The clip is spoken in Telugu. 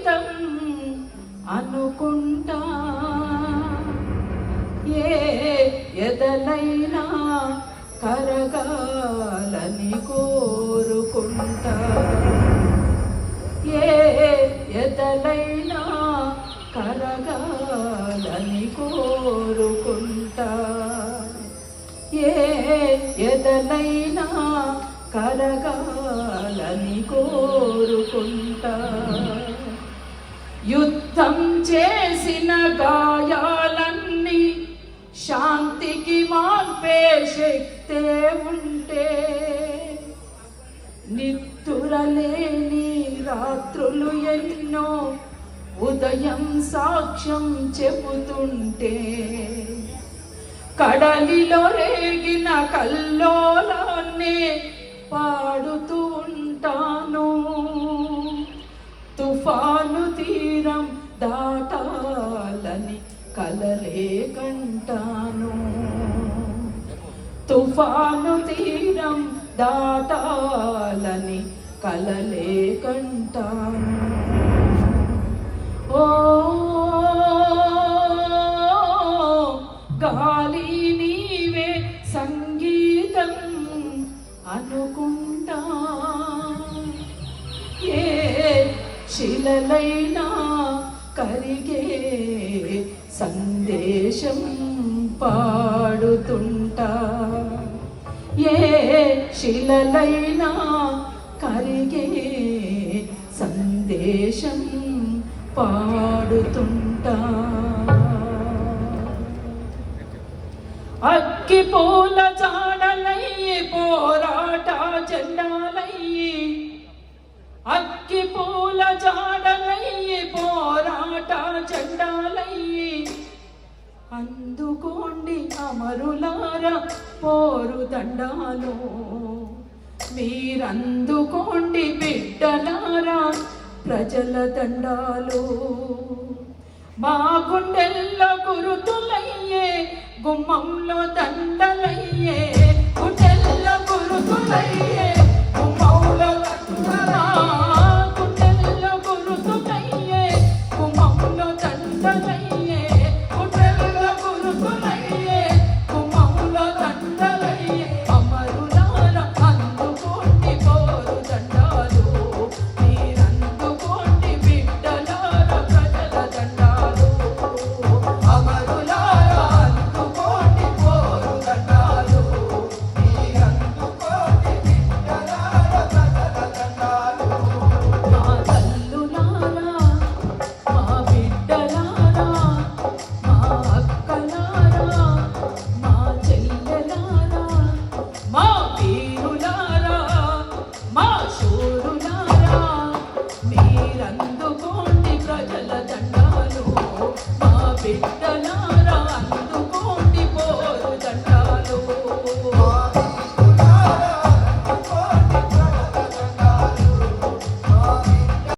జీవితం అనుకుంటా. ఏ ఎదలైనా కరగాలని కోరుకుంటా. ఏ ఎదలైనా కరగాలని కోరుకుంటా. ఏ ఎదలైనా కరగాలని కోరుకుంటా. యుద్ధం చేసిన గాయాలన్నీ శాంతికి మార్పే శక్తే ఉంటే. నిత్తురలేని రాత్రులు ఎన్నో ఉదయం సాక్ష్యం చెబుతుంటే. కడలిలో రేగిన కల్లో తుఫాను తీరం దాటాలని కలలే కంటాను ఓ గాలి నీవే సంగీతం అనుకుంటా. ఏ శిలలైనా కరిగే సందేశం పా శిలలైనా కరిగే సందేశం పాడుతుంటా. అక్కి పూల జాడలయ్యి పోరాట జెండాలయ్యి అక్కి పూల జాడలయ్యి పోరాట జెండాలయ్యి అందుకోండి అమరులారా పోరు దండాలు. మీరందుకోండి బిడ్డలారా ప్రజల దండాలు. మా గుండెల్లో గురుతులయ్యే గుమ్మంలో దండ Take the